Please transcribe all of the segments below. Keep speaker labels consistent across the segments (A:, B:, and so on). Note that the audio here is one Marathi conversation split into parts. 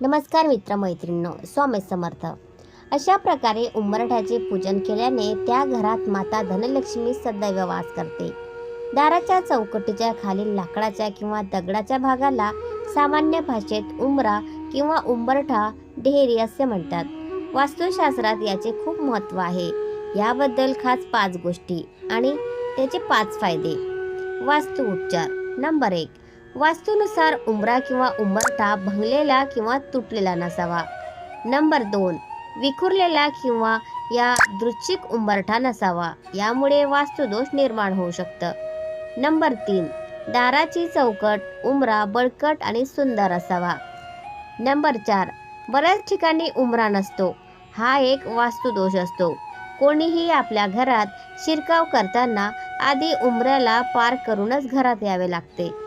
A: नमस्कार मित्रमैत्रिणींनो स्वामी समर्थ. अशा प्रकारे उंबरठ्याचे पूजन केल्याने त्या घरात माता धनलक्ष्मी सदैव वास करते. दाराच्या चौकटीच्या खालील लाकडाच्या किंवा दगडाच्या भागाला सामान्य भाषेत उंबरा किंवा उंबरठा ढेरी असे म्हणतात. वास्तुशास्त्रात याचे खूप महत्त्व आहे. याबद्दल खास पाच गोष्टी आणि त्याचे पाच फायदे. वास्तु उपचार. नंबर एक वास्तूनुसार उंबरा किंवा उंबरठा भंगलेला किंवा तुटलेला नसावा. नंबर दोन विखुरलेला किंवा या दृच्छिक उंबरठा नसावा. यामुळे वास्तुदोष निर्माण होऊ शकतं. नंबर तीन दाराची चौकट उंबरा बळकट आणि सुंदर असावा. नंबर चार बऱ्याच ठिकाणी उंबरा नसतो. हा एक वास्तुदोष असतो. कोणीही आपल्या घरात शिरकाव करताना आधी उंबऱ्याला पार करूनच घरात यावे लागते.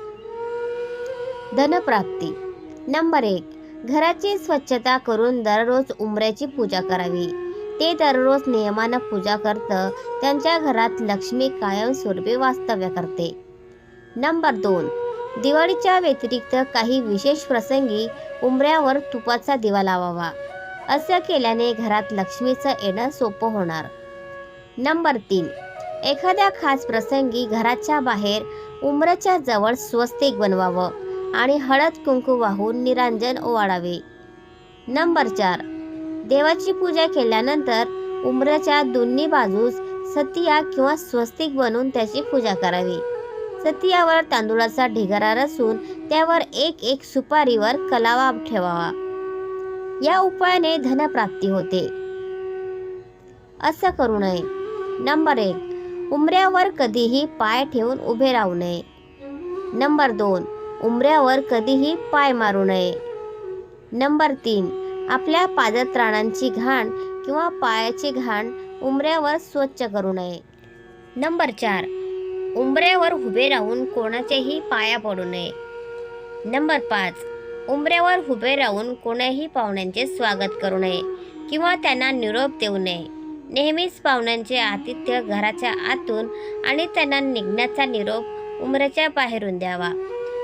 A: धनप्राप्ती. नंबर एक. घराची स्वच्छता करून दररोज उंबऱ्याची पूजा करावी. ते दररोज नियमानं पूजा करतं त्यांच्या घरात लक्ष्मी कायमस्वरूपी वास्तव्य करते. नंबर दोन. दिवाळीच्या व्यतिरिक्त काही विशेष प्रसंगी उंबऱ्यावर तुपाचा दिवा लावावा. असं केल्याने घरात लक्ष्मीचं येणं सोपं होणार. नंबर तीन. एखाद्या खास प्रसंगी घराच्या बाहेर उंबऱ्याच्या जवळ स्वस्तिक बनवावं. आणि हळद कुंकू वाहून निरांजन ओवाळावे. नंबर चार. देवाची पूजा केल्यानंतर उंबऱ्याच्या दोन्ही बाजूस सतिया किंवा स्वस्तिक बनवून त्याची पूजा करावी. सतियावर तांदूळाचा ढिगारा रचून त्यावर एक एक सुपारीवर कलावा ठेवावा. या उपायाने धनप्राप्ती होते. असं करू नये. नंबर एक. उंबऱ्यावर कधीही पाय ठेवून उभे राहू नये. नंबर दोन. उंबऱ्यावर कधीही पाय मारू नये. नंबर तीन. आपल्या पादत्राणांची घाण किंवा पायाची घाण उंबऱ्यावर स्वच्छ करू नये. नंबर चार. उंबऱ्यावर उभे राहून कोणाच्याही पाया पडू नये. नंबर पाच. उंबऱ्यावर उभे राहून कोणाही पाहुण्यांचे स्वागत करू नये किंवा त्यांना निरोप देऊ नये. नेहमीच पाहुण्यांचे आतिथ्य घराच्या आतून आणि त्यांना निघण्याचा निरोप उंबऱ्याच्या बाहेरून द्यावा.